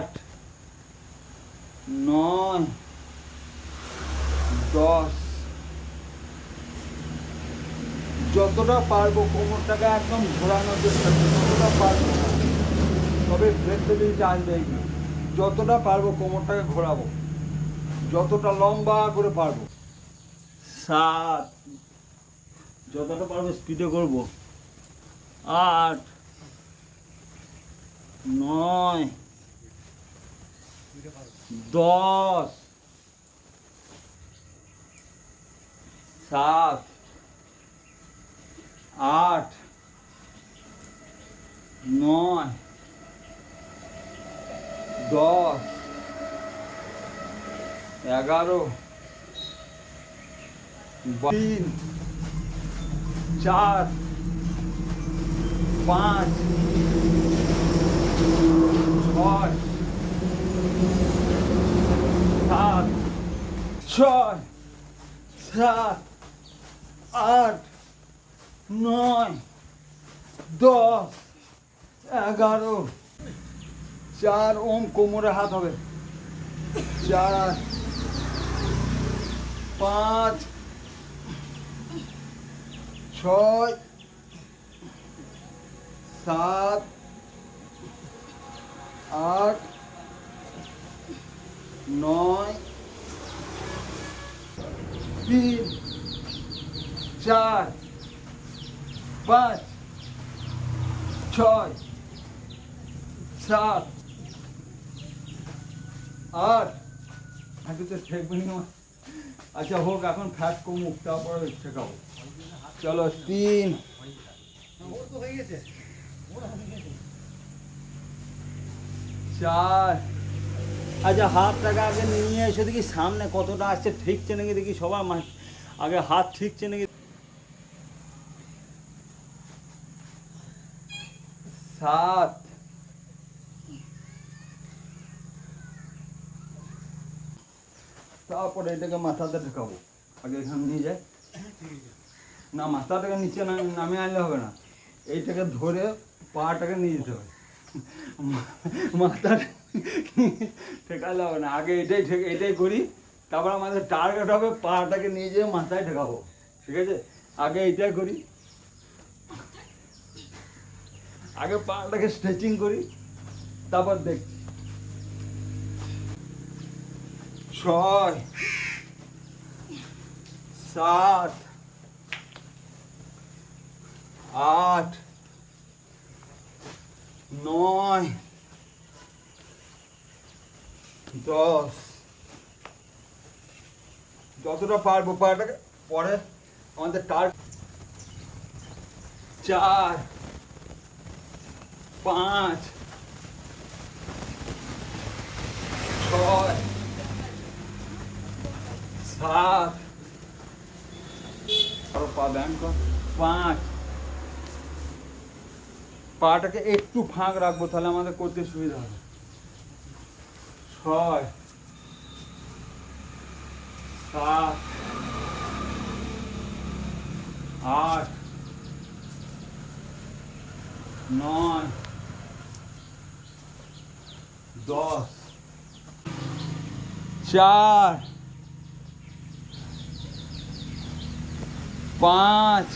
আট, নয়, দশ। যতটা পারব কোমরটাকে একদম ঘোরানোর চেষ্টা করব, যতটা পারব। তবে ফ্লেক্সিবিলিটি আসবে এখানে যতটা পারব কোমরটাকে ঘোরাবো, যতটা লম্বা করে পারব। সাত, যতটা পারব স্পিডে করব। আট, নয় দশ সাত আট নয় দশ এগারো বা- তিন চার পাঁচ ছয় সাত, ছয়, সাত, আট, নয়, দশ, এগারো। চার ওম কোমরে হাত হবে। চার পাঁচ। ছয়। সাত। আট। নয়, তিন, চার, পাঁচ, ছয়, সাত, আট। আগে তো ঠেকবে না আচ্ছা হোক, এখন ফ্যাট কমুক, তারপরে ঠেকাবো চলো, তিন। চার আচ্ছা হাতটাকে আগে নিয়ে এসে দেখি সামনে কতটা আসছে ঠিকছে নাকি দেখি সবার মা আগে হাত ঠিকছে নাকি সাত। তারপরে এটাকে মাথাতে ঢোকাবো। আগে এখানে নিয়ে যায় না, মাথাটাকে নিচে না নামিয়ে আনলে হবে না। এইটাকে ধরে পাটাকে নিয়ে যেতে হবে। মাথা ঠেকালে হবে না। আগে এটাই এটাই করি, তারপর আমাদের টার্গেট হবে পাটাকে নিয়ে যেয়ে মাথায় ঠেকাবো, ঠিক আছে? আগে এটাই করি। আগে পাটাকে স্ট্রেচিং করি, তারপর দেখছি ছয়, সাত, আট, নয় দশ। যতটা পারব পাটাকে পরে আমাদের টার চার, পাঁচ, ছয়, সাত, আরও পা ব্যায়াম কর, পাঁচ। পাটাকে একটু ফাঁক রাখব, তাহলে আমাদের করতে সুবিধা হবে। ছয় সাত আট নয় দশ চার পাঁচ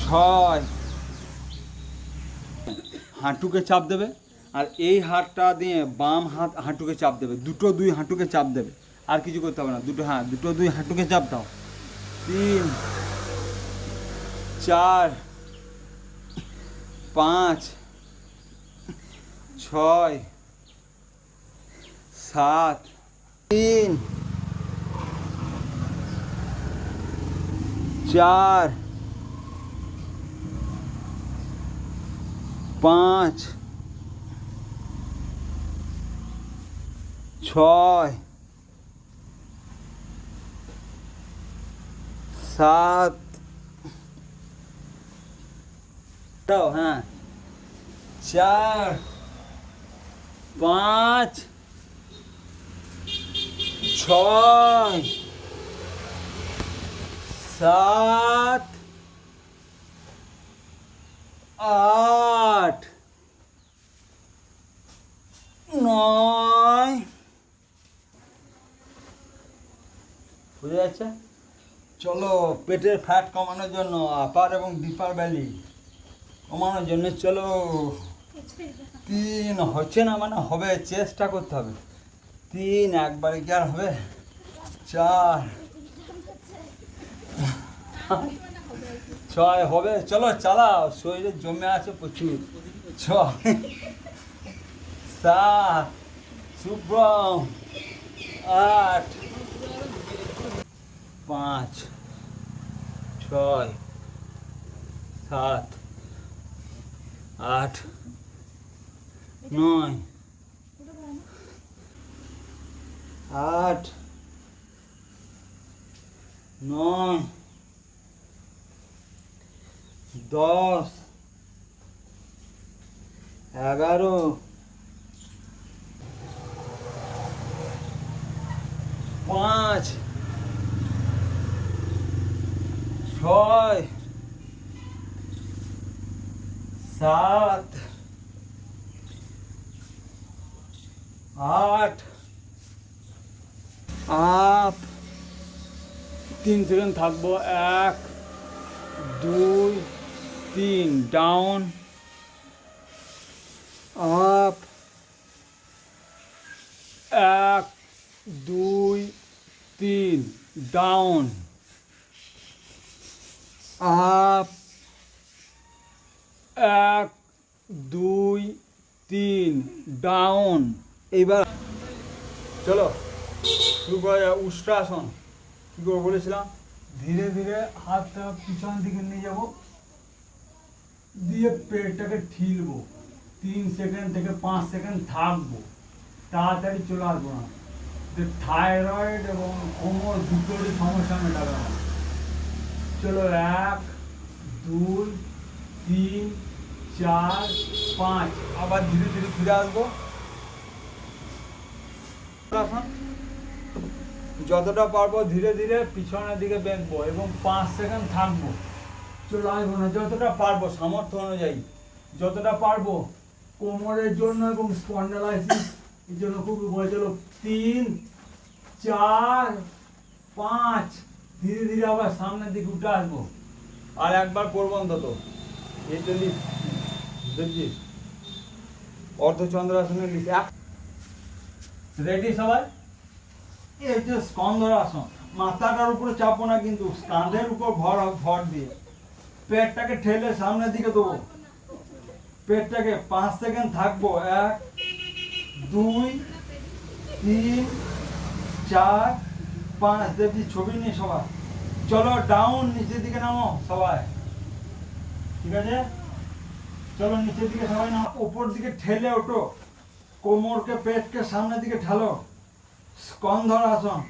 ছয় হাঁটুকে চাপ দেবে আর এই হাতটা দিয়ে বাম হাত হাঁটুকে চাপ দেবে। দুটো দুই হাঁটুকে চাপ দেবে। আর কিছু করতে হবে না। দুটো হ্যাঁ দুটো দুই হাঁটুকে চাপ দাও। তিন, চার, পাঁচ, ছয়, সাত, তিন, চার পাঁচ ছয় সাত দাও হ্যাঁ চার পাঁচ ছয় সাত আট। নয়। বুঝে যাচ্ছে চলো, পেটের ফ্যাট কমানোর জন্য আপার এবং ডিপার ভ্যালি কমানোর জন্য চলো। তিন, হচ্ছে না মানে হবে, চেষ্টা করতে হবে। তিন, একবারে কি আর হবে? চার। ছয় হবে। চলো, চালাও। শরীরে জমে আছে প্রচুর। ছয়, সাত শুভ্রম আট, পাঁচ, ছয়, সাত, আট, নয় আট, নয় দশ এগারো পাঁচ ছয় সাত আট আপ তিন সেকেন্ড থাকব এক দুই তিন ডাউন আপ এক, দুই, তিন ডাউন আপ এক, দুই, তিন ডাউন এইবার চলো, শুরু করা উষ্ট্রাসন। কী করে বলেছিলাম? ধীরে ধীরে হাতটা পিছন দিকে নিয়ে যাব। দিয়ে পেটটাকে ঠিলবো। তিন সেকেন্ড থেকে পাঁচ সেকেন্ড থাকব। তাড়াতাড়ি চলে আসব না। যে থাইরয়েড এবং কোমর দুটোরই সমস্যা মেটাবে না চলো এক, দুই, তিন, চার, পাঁচ। আবার ধীরে ধীরে ফিরে আসব। যতটা পারব ধীরে ধীরে পিছনের দিকে বেঁকবো এবং পাঁচ সেকেন্ড থাকব। চলে আসব না। যতটা পারব সামর্থ্য অনুযায়ী, যতটা পারব কোমরের জন্য এবং স্পন্ডালাইসিস এর জন্য খুব চলো তিন, চার, পাঁচ, ধীরে ধীরে আবার সামনের দিকে উঠে আসব। আর একবার করব অন্তত। লিফট দেখছিস অর্ধচন্দ্রাসনের লিফট রেডি সবাই? এই হচ্ছে স্কন্দরাসন মাথাটার উপরে চাপবো না কিন্তু কাঁধের উপর ভর ভর দিয়ে। পেটটাকে ঠেলে সামনের দিকে দেবো। পেটটাকে পাঁচ সেকেন্ড থাকব। এক, দুই, তিন, চার, পাঁচ। দেখছি ছবি নেই সবাই। চলো ডাউন নিচের দিকে নামো সবাই। ঠিক আছে? চলো নিচের দিকে সবাই নামো। ওপর দিকে ঠেলে ওঠো। কোমরকে, পেটকে সামনের দিকে ঠেলো। স্কন্ধর আসন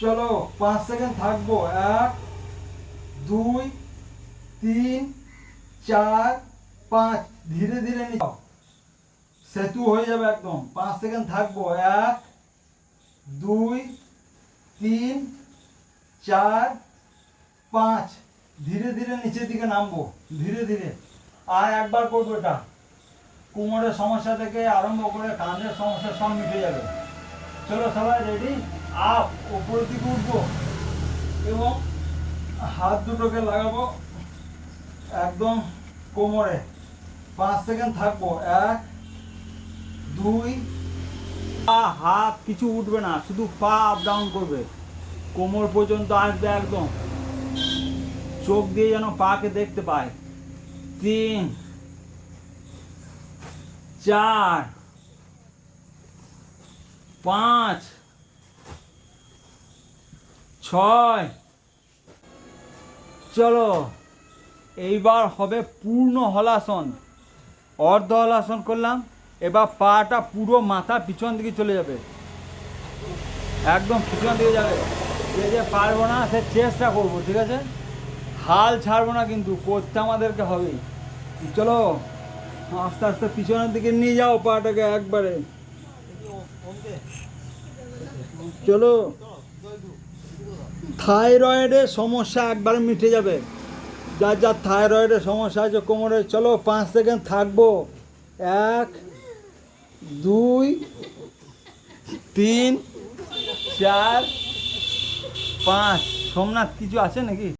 চলো পাঁচ সেকেন্ড থাকব। এক দুই, তিন, চার, পাঁচ। ধীরে ধীরে নিয়ে যাও। সেতু হয়ে যাবে একদম। পাঁচ সেকেন্ড থাকব। এক, দুই, তিন, চার, পাঁচ। ধীরে ধীরে নিচের দিকে নামবো। ধীরে ধীরে। আর একবার করব এটা। কোমরের সমস্যা থেকে আরম্ভ করে কাঁধের সমস্যা সব মিটে যাবে। চলো সবাই রেডি? আপ উপরের দিকে উঠবো। হাত দুটোকে লাগাবো একদম কোমরে। পাঁচ সেকেন্ড থাকব। এক, দুই। পা, হাত কিছু উঠবে না, শুধু পা আপ ডাউন করবে। কোমর পর্যন্ত আসবে একদম। চোখ দিয়ে যেন পাকে দেখতে পায়। তিন, চার, পাঁচ, ছয় চলো, এইবার হবে পূর্ণ হলাসন। অর্ধ হলাসন করলাম, এবার পাটা পুরো মাথা পিছন দিকে চলে যাবে। একদম পিছন দিকে যাবে। যে যে পারব না, সে চেষ্টা করব, ঠিক আছে? হাল ছাড়বো না কিন্তু, করতে আমাদেরকে হবেই। চলো, আস্তে আস্তে পিছনের দিকে নিয়ে যাও পাটাকে একবারে। চলো। থাইরয়েডের সমস্যা একবার মিটে যাবে। যার যার থাইরয়েডের সমস্যা আছে কোমরে, চলো পাঁচ সেকেন্ড থাকব। এক, দুই, তিন, চার, পাঁচ। সোমনাথ, কিছু আছে নাকি?